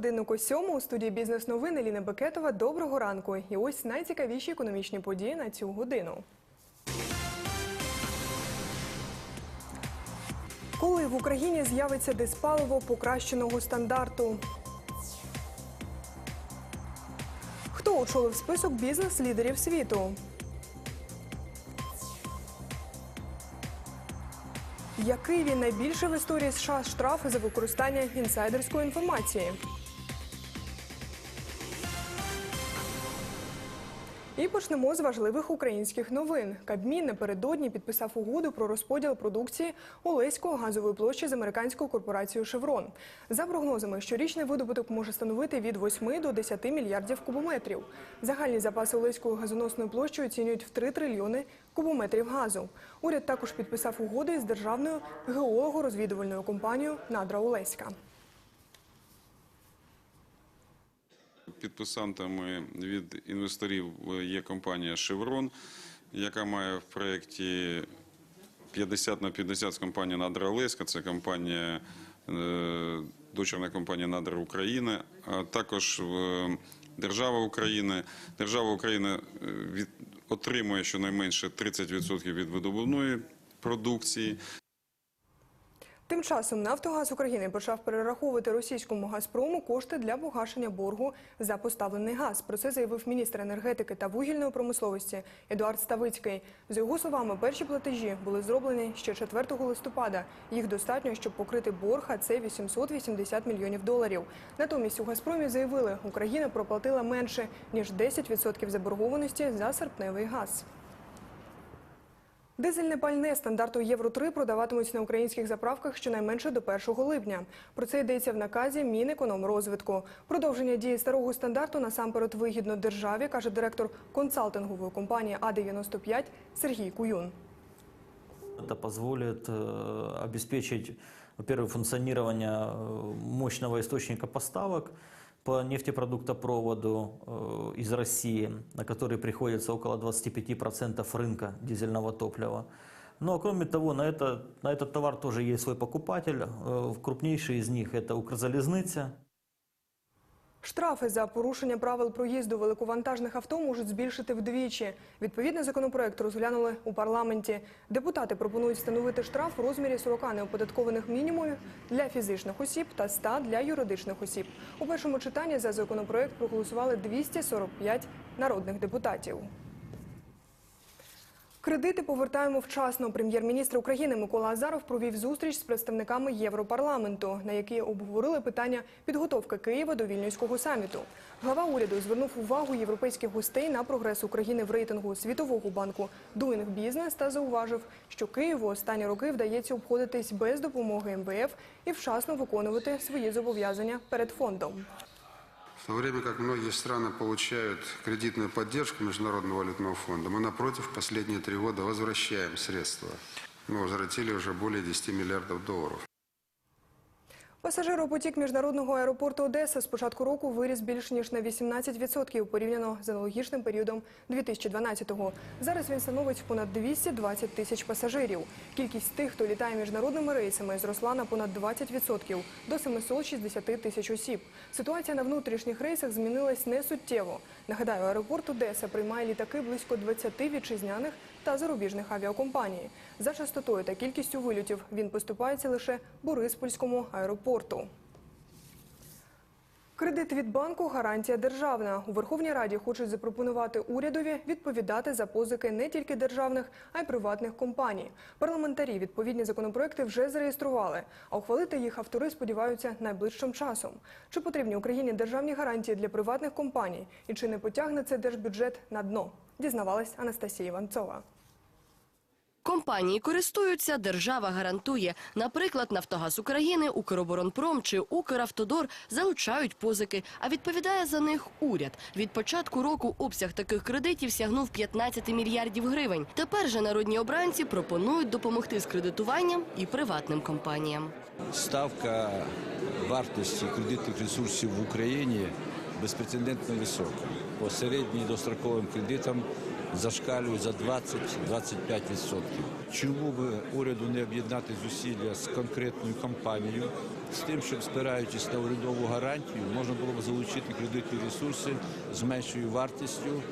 годиннику сьому у студії бізнес новини Ліна Бекетова. Доброго ранку. І ось найцікавіші економічні події на цю годину. Коли в Україні з'явиться диспаливо покращеного стандарту? Хто очолив список бізнес-лідерів світу? Який він найбільший в історії США штраф за використання інсайдерської інформації? І почнемо з важливих українських новин. Кабмін напередодні підписав угоду про розподіл продукції Олеської газової площі з американською корпорацією Шеврон. За прогнозами, щорічний видобуток може становити від 8 до 10 мільярдів кубометрів. Загальні запаси Олеської газоносної площі оцінюють в 3 трильйони кубометрів газу. Уряд також підписав угоду із державною геолого-розвідувальною компанією Надра Олеська. Підписантами від інвесторів є компанія Chevron, яка має в проєкті 50 на 50 з компанією Надра Олеська. Це компанія, е, дочірна компанія Надра України, а також е, держава України. Держава України е, від, отримує щонайменше 30% від видобувної продукції. Тим часом Нафтогаз України почав перераховувати російському Газпрому кошти для погашення боргу за поставлений газ. Про це заявив міністр енергетики та вугільної промисловості Едуард Ставицький. За його словами, перші платежі були зроблені ще 4 листопада. Їх достатньо, щоб покрити борг, а це 880 мільйонів доларів. Натомість у Газпромі заявили, Україна проплатила менше ніж 10% заборгованості за серпневий газ. Дизельне пальне стандарту Євро 3 продаватимуть на українських заправках щонайменше до 1 липня. Про це йдеться в наказі Мінекономрозвитку. Продовження дії старого стандарту насамперед вигідно державі, каже директор консалтингової компанії А95 Сергій Куюн. Это позволит э, обеспечить, во-первых, функционирование э, мощного источника поставок по нефтепродуктопроводу э, из России, на который приходится около 25% рынка дизельного топлива. Но кроме того, на, это, на этот товар тоже есть свой покупатель. Э, Крупнейший из них это Укрзалезница. Штрафи за порушення правил проїзду великовантажних авто можуть збільшити вдвічі. Відповідний законопроект розглянули у парламенті. Депутати пропонують встановити штраф у розмірі 40 неоподаткованих мінімумів для фізичних осіб та 100 для юридичних осіб. У першому читанні за законопроект проголосували 245 народних депутатів. Кредити повертаємо вчасно. Прем'єр-міністр України Микола Азаров провів зустріч з представниками Європарламенту, на якій обговорили питання підготовки Києва до вільнюського саміту. Глава уряду звернув увагу європейських гостей на прогрес України в рейтингу Світового банку Doing Business та зауважив, що Києву останні роки вдається обходитись без допомоги МВФ і вчасно виконувати свої зобов'язання перед фондом. В то время как многие страны получают кредитную поддержку Международного валютного фонда, мы, напротив, последние три года возвращаем средства. Мы возвратили уже более 10 миллиардов долларов. Пасажиропотік міжнародного аеропорту Одеса з початку року виріс більш ніж на 18% порівняно з аналогічним періодом 2012-го. Зараз він становить понад 220 тисяч пасажирів. Кількість тих, хто літає міжнародними рейсами, зросла на понад 20% до 760 тисяч осіб. Ситуація на внутрішніх рейсах змінилась не суттєво. Нагадаю, аеропорт Одеса приймає літаки близько 20 вітчизняних та зарубіжних авіакомпаній. За частотою та кількістю вильотів він поступається лише Бориспольському аеропорту. Кредит від банку гарантія державна. У Верховній Раді хочуть запропонувати урядові відповідати за позики не тільки державних, а й приватних компаній. Парламентарі відповідні законопроекти вже зареєстрували, а ухвалити їх автори сподіваються найближчим часом. Чи потрібні Україні державні гарантії для приватних компаній і чи не потягне це держбюджет на дно? Дізнавалась Анастасія Іванцова. Компанії користуються, держава гарантує. Наприклад, Нафтогаз України, Укроборонпром чи Укравтодор залучають позики, а відповідає за них уряд. Від початку року обсяг таких кредитів сягнув 15 мільярдів гривень. Тепер же народні обранці пропонують допомогти з кредитуванням і приватним компаніям. ставка вартості кредитних ресурсів в Україні безпрецедентно висока. По середній достроковим кредитам зашкалюють за 20-25%. Чому би уряду не об'єднати зусилля з конкретною компанією, з тим, щоб спираючись на урядову гарантію, можна було б залучити кредитні ресурси з меншою вартістю.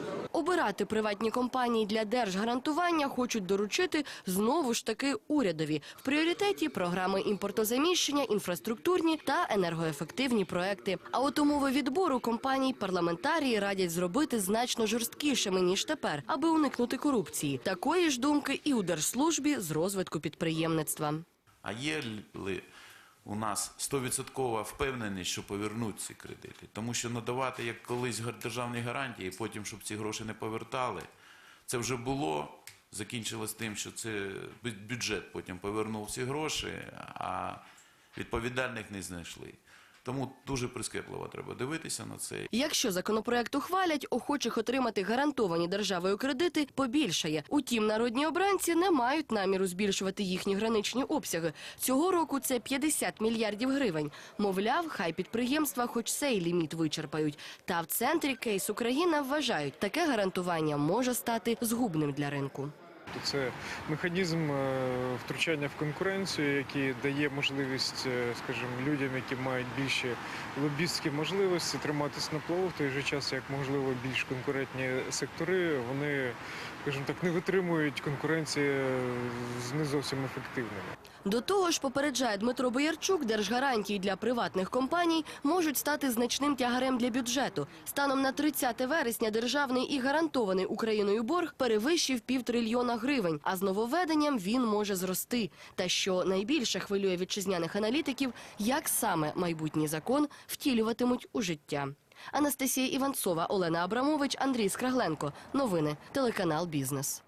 Обирати приватні компанії для держгарантування хочуть доручити знову ж таки урядові. В пріоритеті програми імпортозаміщення, інфраструктурні та енергоефективні проекти. А от умови відбору компаній парламентарії радять зробити значно жорсткішими ніж тепер, аби уникнути корупції. Такої ж думки і у держслужбі з розвитку підприємництва. А є ли у нас стовідсоткова впевненість, що повернуть ці кредити? Тому що надавати як колись державні гарантії, потім, щоб ці гроші не повертали, це вже було. Закінчилось тим, що це бюджет потім повернув ці гроші, а відповідальних не знайшли. Тому дуже прискіпливо треба дивитися на це. Якщо законопроект ухвалять, охочих отримати гарантовані державою кредити побільшає. Утім, народні обранці не мають наміру збільшувати їхні граничні обсяги. Цього року це 50 мільярдів гривень. Мовляв, хай підприємства хоч цей ліміт вичерпають. Та в центрі кейс Україна вважають, таке гарантування може стати згубним для ринку. Це механізм е, втручання в конкуренцію, який дає можливість, е, скажімо, людям, які мають більші лобістські можливості, триматися на плаву в той же час, як можливо більш конкурентні сектори, вони, скажімо так, не витримують конкуренції з не зовсім ефективними. До того ж, попереджає Дмитро Боярчук, держгарантії для приватних компаній можуть стати значним тягарем для бюджету. Станом на 30 вересня державний і гарантований Україною борг перевищив півтрильйона гривень, а з нововведенням він може зрости. Та що найбільше хвилює вітчизняних аналітиків, як саме майбутній закон втілюватимуть у життя. Анастасія Іванцова, Олена Абрамович, Андрій Скрагленко. Новини. Телеканал Бізнес.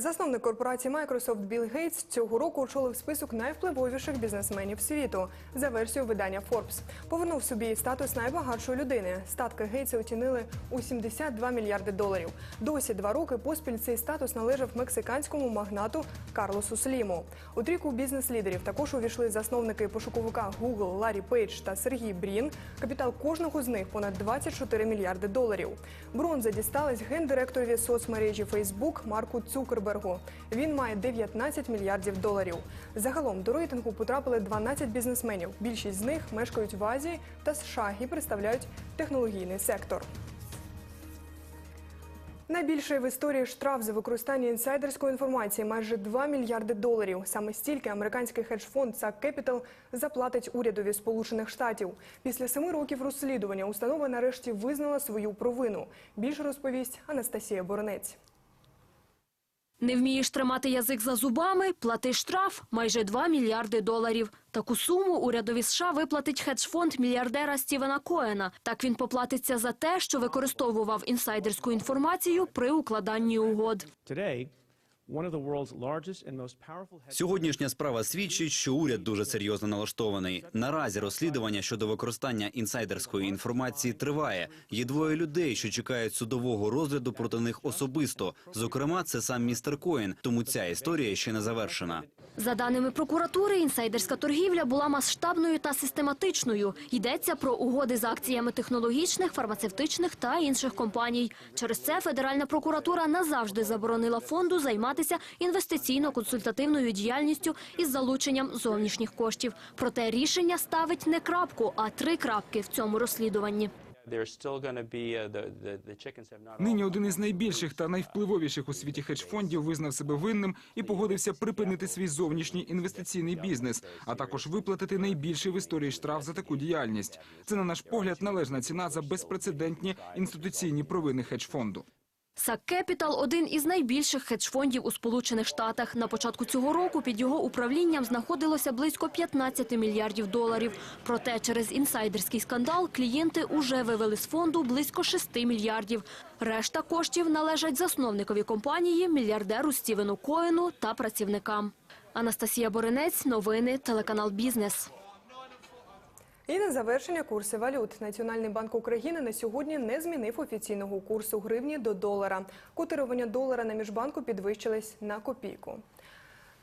Засновник корпорації Microsoft Білл Гейтс цього року очолив список найвпливовіших бізнесменів світу за версією видання Forbes. Повернув собі статус найбагатшої людини. Статки Гейтса оцінили у 72 мільярди доларів. Досі два роки поспіль цей статус належав мексиканському магнату Карлосу Сліму. У трійку бізнес-лідерів також увійшли засновники пошуковика Google Ларі Пейдж та Сергій Брін. Капітал кожного з них понад 24 мільярди доларів. Бронза дісталась гендиректорові соцмережі Facebook Марку Цукербергу. Він має 19 мільярдів доларів. Загалом до рейтингу потрапили 12 бізнесменів. Більшість з них мешкають в Азії та США і представляють технологійний сектор. Найбільший в історії штраф за використання інсайдерської інформації майже 2 мільярди доларів. Саме стільки американський хедж-фонд SAC Capital заплатить урядові Сполучених Штатів. Після семи років розслідування установа нарешті визнала свою провину. Більше розповість Анастасія Боронець. Не вмієш тримати язик за зубами? Плати штраф майже 2 мільярди доларів. Таку суму урядові США виплатить хедж-фонд мільярдера Стівена Коена. Так він поплатиться за те, що використовував інсайдерську інформацію при укладанні угод. Сьогоднішня справа свідчить, що уряд дуже серйозно налаштований. Наразі розслідування щодо використання інсайдерської інформації триває. Є двоє людей, що чекають судового розгляду проти них особисто. Зокрема, це сам містер Коін. Тому ця історія ще не завершена. За даними прокуратури, інсайдерська торгівля була масштабною та систематичною. Йдеться про угоди з акціями технологічних, фармацевтичних та інших компаній. Через це Федеральна прокуратура назавжди заборонила фонду займатися інвестиційно-консультативною діяльністю із залученням зовнішніх коштів. Проте рішення ставить не крапку, а три крапки в цьому розслідуванні. Нині один із найбільших та найвпливовіших у світі хедж-фондів визнав себе винним і погодився припинити свій зовнішній інвестиційний бізнес, а також виплатити найбільший в історії штраф за таку діяльність. Це, на наш погляд, належна ціна за безпрецедентні інституційні провини хедж-фонду. SAC Capital – один із найбільших хедж-фондів у Сполучених Штатах. На початку цього року під його управлінням знаходилося близько 15 мільярдів доларів. Проте через інсайдерський скандал клієнти уже вивели з фонду близько 6 мільярдів. Решта коштів належать засновникові компанії, мільярдеру Стівену Коену та працівникам. Анастасія Боринець, новини, телеканал «Бізнес». І на завершення курси валют. Національний банк України на сьогодні не змінив офіційного курсу гривні до долара. Котирування долара на міжбанку підвищились на копійку.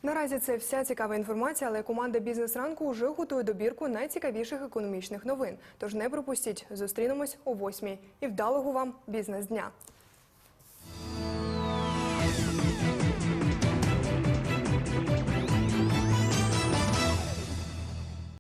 Наразі це вся цікава інформація, але команда бізнес ранку вже готує добірку найцікавіших економічних новин. Тож не пропустіть. Зустрінемось о восьмій. І вдалого вам бізнес дня.